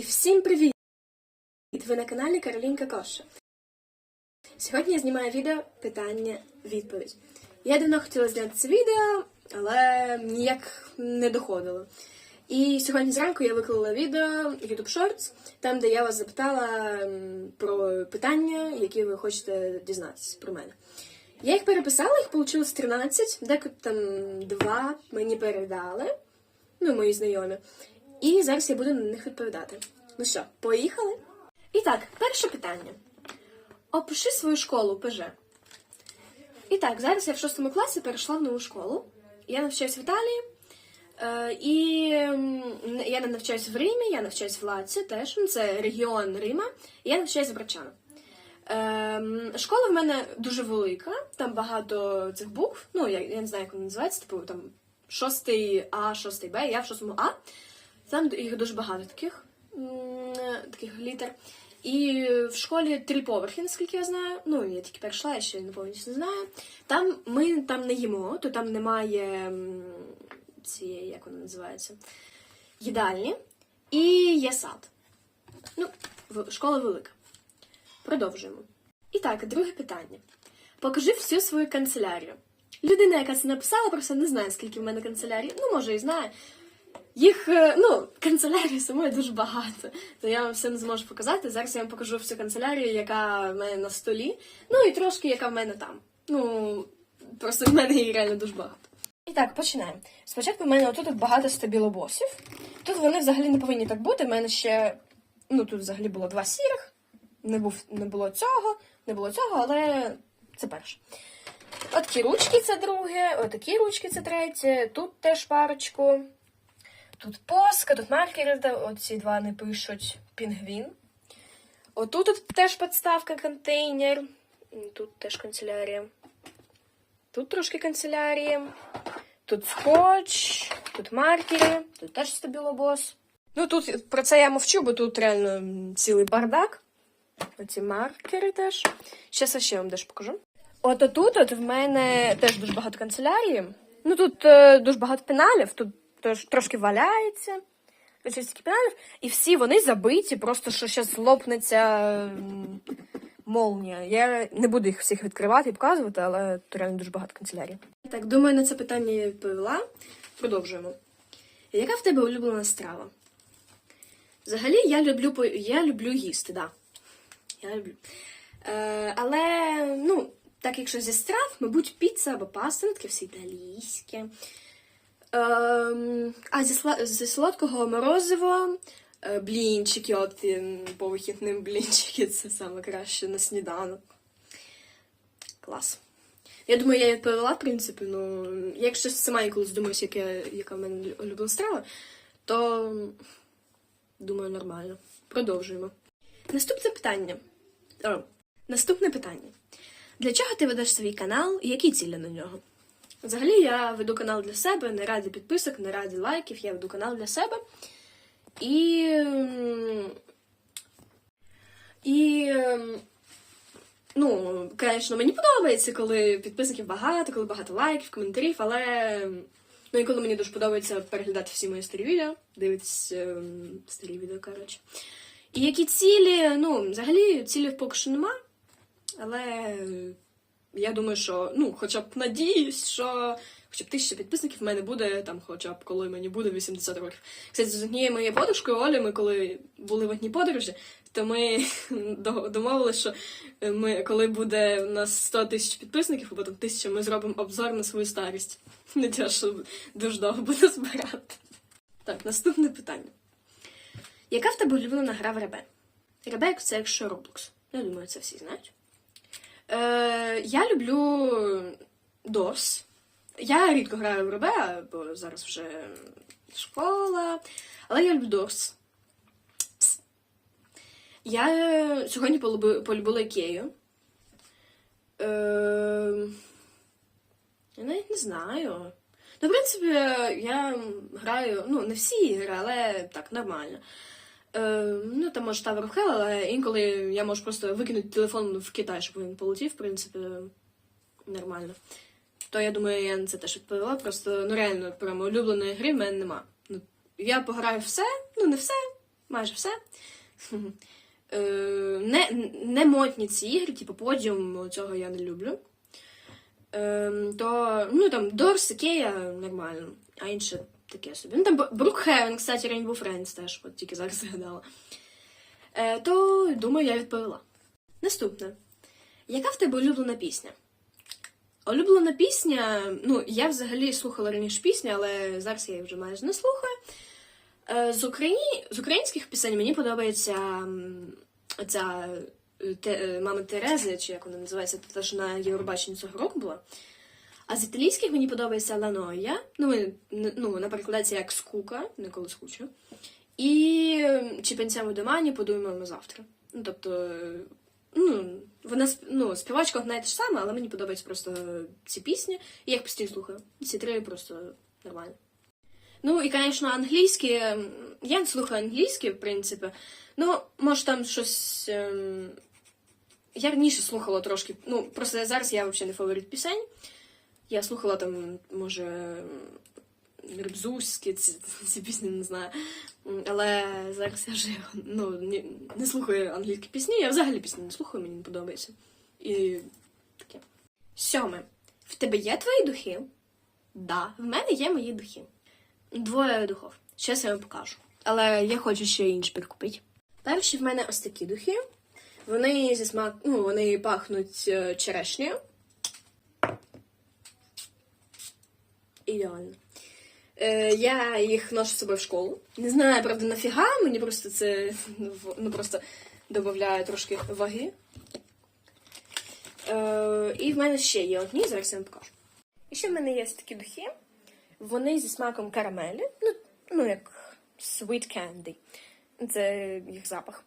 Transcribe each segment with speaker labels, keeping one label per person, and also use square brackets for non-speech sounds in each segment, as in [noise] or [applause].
Speaker 1: І всім привіт! Ви на каналі Каролінка Коша. Сьогодні я знімаю відео питання-відповідь. Я давно хотіла зняти це відео, але ніяк не доходило. І сьогодні зранку я виклала відео YouTube Shorts, там, де я вас запитала про питання, які ви хочете дізнатися про мене. Я їх переписала, їх вийшло 13, деякі там два мені передали, ну, мої знайомі. І зараз я буду на них відповідати. Ну що, поїхали? І так, перше питання. Опиши свою школу ПЖ. І так, зараз я в шостому класі перейшла в нову школу. Я навчаюсь в Італії. Е, і я не навчаюсь в Римі, я навчаюсь в Лаці теж. ну, Це регіон Рима. І я навчаюсь в Брачано. Ем, школа в мене дуже велика, там багато цих букв. Ну, я, я не знаю, як вони називаються, типу там шостий А, шостий Б, я в шостому А. Там їх дуже багато таких, таких літер. І в школі три поверхи, наскільки я знаю. Ну, я тільки перейшла, я ще не повністю не знаю. Там ми там не їмо, то там немає цієї, як вона називається, їдальні. І є сад. Ну, школа велика. Продовжуємо. І так, друге питання. Покажи всю свою канцелярію. Людина, яка це написала, просто не знає, скільки в мене канцелярій. Ну, може, і знає. Їх, е, ну, канцелярії самої дуже багато. То я вам все не зможу показати. Зараз я вам покажу всю канцелярію, яка в мене на столі. Ну і трошки, яка в мене там. Ну, просто в мене її реально дуже багато. І так, починаємо. Спочатку в мене отут багато стабілобосів. Тут вони взагалі не повинні так бути. В мене ще, ну тут взагалі було два сірих. Не, був, не було цього, не було цього, але це перше. От ті ручки це друге, отакі ручки це третє, тут теж парочку. Тут поска, тут маркери, оці два не пишуть пінгвін. Отут от теж підставка, контейнер. Тут теж канцелярія. Тут трошки канцелярії. Тут скотч, тут маркери, тут теж стабілобос. Ну тут про це я мовчу, бо тут реально цілий бардак. Оці маркери теж. Щас я ще вам дещо покажу. От отут от в мене теж дуже багато канцелярії. Ну тут е, дуже багато пеналів, тут теж трошки валяється. Ось ось. І всі вони забиті, просто що зараз лопнеться молнія. Я не буду їх всіх відкривати і показувати, але тут реально дуже багато канцелярії. Так, думаю, на це питання я відповіла. Продовжуємо. Яка в тебе улюблена страва? Взагалі, я люблю я люблю їсти. Да. Я люблю. Е, але, ну, так якщо зі страв, мабуть, піца або паста, таке все італійське. Ем, а зі, сла- зі солодкого морозиво, е, блінчики, от ем, по вихідним блінчики, це саме краще на сніданок. Клас. Я думаю, я відповіла, в принципі, ну, якщо сама колись думаю, яке, яка в мене улюблена страва, то думаю, нормально. Продовжуємо. Наступне питання. О, наступне питання. Для чого ти ведеш свій канал і які цілі на нього? Взагалі, я веду канал для себе, не ради підписок, не ради лайків, я веду канал для себе. І. І. Ну, звісно, мені подобається, коли підписників багато, коли багато лайків, коментарів, але. Ну і коли мені дуже подобається переглядати всі мої старі відео, дивитися ем, старі відео, коротше. І які цілі, ну, взагалі, цілів поки що нема. Але я думаю, що ну, хоча б надіюсь, що хоча б тисяча підписників в мене буде там, хоча б коли мені буде 80 років. Кстати, з однією моєю подружкою Олі, ми коли були в одній подорожі, то ми [laughs] домовилися, що ми, коли буде у нас 100 тисяч підписників, або там тисяча, ми зробимо обзор на свою старість. [laughs] Не те, що дуже довго буде збирати. Так, наступне питання. Яка в тебе улюблена гра в Ребе? Ребе це якщо Roblox. Я думаю, це всі знають. Е, я люблю DOS. Я рідко граю в РБ, бо зараз вже школа. Але я люблю DOS. Я е, сьогодні полюбила Ікею. Е, я навіть не знаю. Ну, в принципі, я граю, ну, не всі ігри, але так, нормально. Е, ну, там може Tower of Hell, але інколи я можу просто викинути телефон в Китай, щоб він полетів, в принципі, нормально. То я думаю, я на це теж відповіла. Просто ну реально прямо улюбленої гри в мене нема. Ну, я пограю все, ну не все, майже все. [laughs] Е, Не, не модні ці ігри, типу подіум, цього я не люблю. Ем, то, ну там, Дорс, Ікея нормально, а інше таке собі. Ну там Брукхевен, кстати, Rainbow Friends теж, от тільки зараз згадала. Е, то, думаю, я відповіла. Наступне. Яка в тебе улюблена пісня? Улюблена пісня, ну, я взагалі слухала раніше пісні, але зараз я її вже майже не слухаю. Е, З, Україні, з українських пісень мені подобається ця е, е, мама Терези, чи як вона називається, та що на Євробаченні цього року була. А з італійських мені подобається Ланоя. Ну, ну, вона перекладається як скука, ніколи скучу. І чи пенсіамо домані подумаємо завтра. Ну, тобто, е, ну, вона ну, співачка і те ж сама, але мені подобаються просто ці пісні. І я їх постійно слухаю. Ці три просто нормально. Ну і, звісно, англійські. Я не слухаю англійські, в принципі. Ну, може, там щось. ем, Я раніше слухала трошки. Ну, просто зараз я взагалі не фаворит пісень. Я слухала там, може, рибзузькі, ці, ці пісні не знаю. Але зараз я вже ну, не, не слухаю англійські пісні. Я взагалі пісні не слухаю, мені не подобається. І таке. Сьоме. В тебе є твої духи? Да, в мене є мої духи. Двоє духов. Щас я вам покажу. Але я хочу ще інші прикупити. Перші в мене ось такі духи. Вони зі смак... ну, вони пахнуть е, черешнею. Ідеально. Е, я їх ношу з собою в школу. Не знаю, правда, нафіга, мені просто це ну, просто додає трошки ваги. Е, і в мене ще є одні, зараз я вам покажу. І ще в мене є такі духи. Вони зі смаком карамелі, ну, ну як sweet candy. Це їх запах.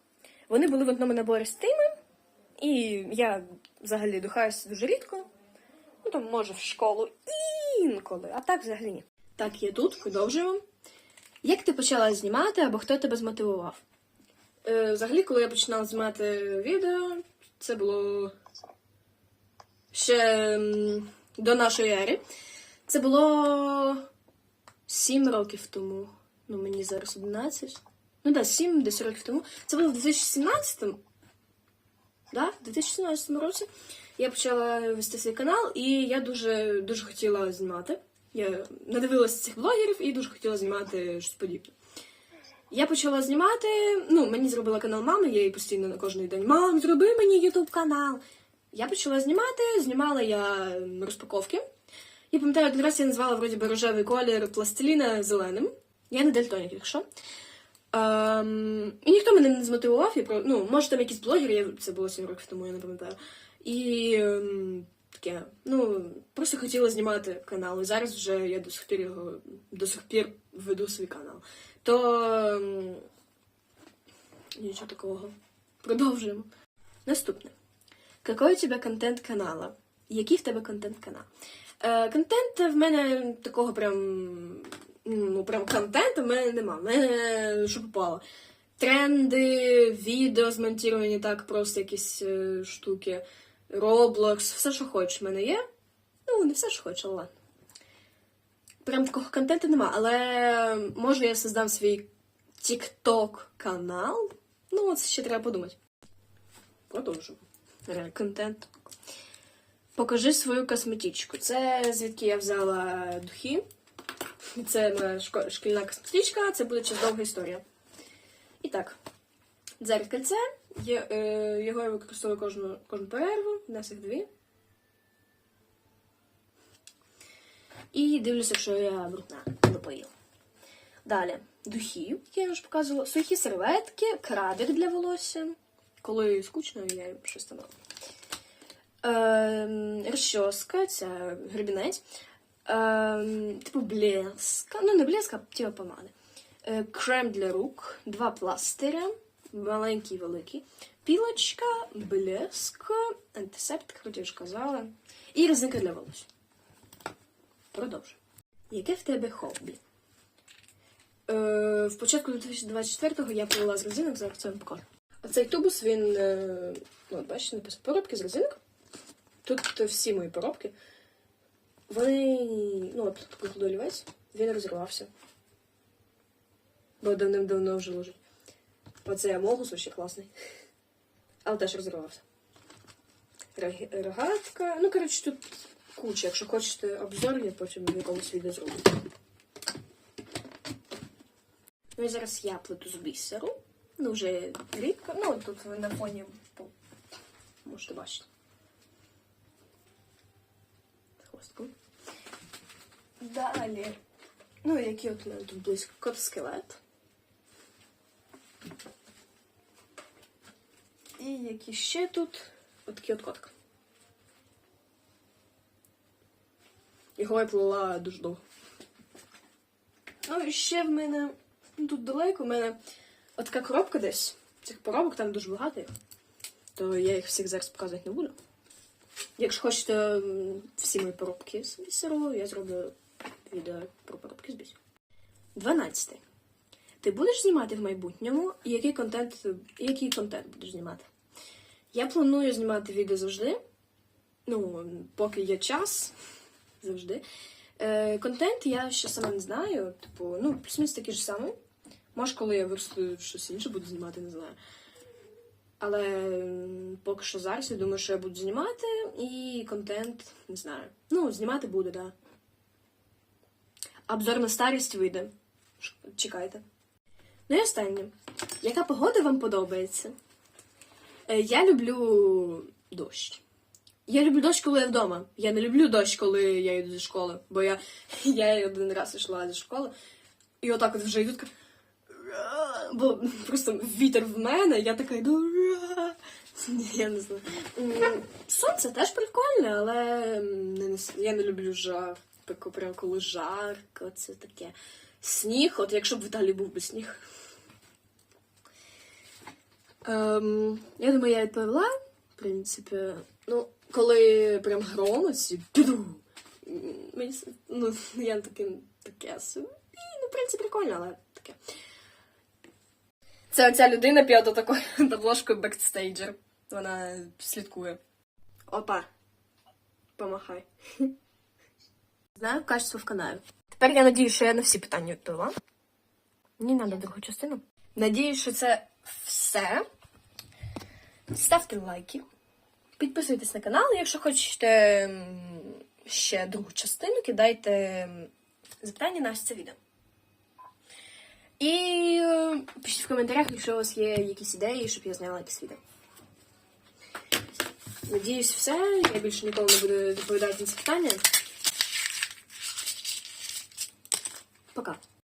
Speaker 1: Вони були в одному наборі з тими, і я взагалі духаюся дуже рідко. Ну, там, може, в школу інколи, а так взагалі ні. Так, є тут, продовжуємо. Як ти почала знімати або хто тебе змотивував? Е, взагалі, коли я починала знімати відео, це було ще до нашої ери. Це було 7 років тому. Ну, мені зараз 11. Ну так, да, 7 десь років тому. Це було в 2017 да, в 2017 році. Я почала вести свій канал, і я дуже, дуже хотіла знімати. Я надивилася цих блогерів і дуже хотіла знімати щось подібне. Я почала знімати. Ну, мені зробила канал мами, я їй постійно на кожен день Мам, зроби мені ютуб канал. Я почала знімати, знімала я розпаковки. Я пам'ятаю, один раз я назвала вроді би рожевий колір пластиліна зеленим. Я не дальтонік, якщо. Ем, і ніхто мене не змотивував. Я про, ну, може, там якісь блогери, я, це було 7 років тому, я не пам'ятаю. І таке, ну, просто хотіла знімати канал. І зараз вже я до сих пір його до сих пір веду свій канал. То нічого такого. Продовжуємо. Наступне. Какой у тебе контент канала? Який в тебе контент канал? Е, контент в мене такого прям. Ну, прям контенту в мене нема. В мене що попало. Тренди, відео змонтіровані так, просто якісь е, штуки. Roblox, все, що хочеш, в мене є. Ну, не все, що хочу, але. Прям такого контенту нема, але може я создам свій TikTok канал. Ну, от ще треба подумати. Продовжимо. Контент. Покажи свою косметичку. Це звідки я взяла духи. Це моя шкільна косметичка, це буде ще довга історія. І так, дзеркальце. Є, е, його я використовую кожну, кожну перерву, в нас їх дві. І дивлюся, що я брудна допоїла. Далі, духи, я вже показувала, сухі серветки, крабік для волосся. Коли скучно, я щось там. Ем, розчоска, це гребінець. Ем, типу блеска. Ну, не блеска, а типу помади. Е, крем для рук, два пластиря, маленький великий. Пілочка, блеск, антисептик, хоч я ж казала. І резинка для волосся. Продовжуй. Яке в тебе хобі? Е, в початку 2024-го я плила з резинок, зараз це вам покажу. А цей тубус, він, е, ну, от бачите, написано поробки з резинок. Тут всі мої поробки. Вони, ну, от такий худолівець, він розірвався. Бо давним-давно вже лежить. Оце Амогус ще класний. Але теж розірвався. Рогатка. Ну, коротше, тут куча. Якщо хочете обзор, я потім в якомусь відео зроблю. Ну і зараз я плету з бісеру. Ну, вже рідко. Ну, тут ви на фоні можете бачити. Хвостку. Далі. Ну, які от у мене тут близько кот скелет. І які ще тут отакі от котик. Його я плела дуже довго. Ну, і ще в мене ну, тут далеко, в мене отака коробка десь. Цих поробок там дуже багато. То я їх всіх зараз показувати не буду. Якщо хочете всі мої поробки з бісеру, я зроблю відео про поробки з бісеру. 12. Ти будеш знімати в майбутньому? І який контент, який контент будеш знімати? Я планую знімати відео завжди. Ну, поки є час, завжди. Е, контент я ще сама не знаю. Типу, ну, плюс-мінус такий ж самий. Може, коли я виросту щось інше буду знімати, не знаю. Але поки що зараз я думаю, що я буду знімати і контент не знаю. Ну, знімати буду, так. Да. Обзор на старість вийде. Чекайте. Ну і останнє. Яка погода вам подобається? Е, Я люблю дощ. Я люблю дощ, коли я вдома. Я не люблю дощ, коли я йду зі школи. Бо я, [laughs] я один раз йшла зі школи, і отак от вже йду така. Бо просто вітер в мене, я така йду. [laughs] Я не знаю. Сонце теж прикольне, але я не люблю жар. Прям коли жарко, це таке. Сніг, от якщо б в Італії був би сніг. Ем, я думаю, я відповіла. В принципі, ну, коли прям гром, ці ту мені ну, [laughs] я таке, таке собі. Ну, в принципі, прикольно, але таке. Це оця людина п'ята такою обложкою бекстейджер. Вона слідкує. Опа. Помахай. [laughs] Знаю качество в каналі. Тепер я надію, що я на всі питання відповіла. Мені треба другу частину. Надію, що це все. Ставте лайки. Підписуйтесь на канал. Якщо хочете ще другу частину, кидайте запитання на це відео. І е, пишіть в коментарях, якщо у вас є якісь ідеї, щоб я зняла якісь відео. Надіюсь, все. Я більше ніколи не буду відповідати на ці питання. Пока.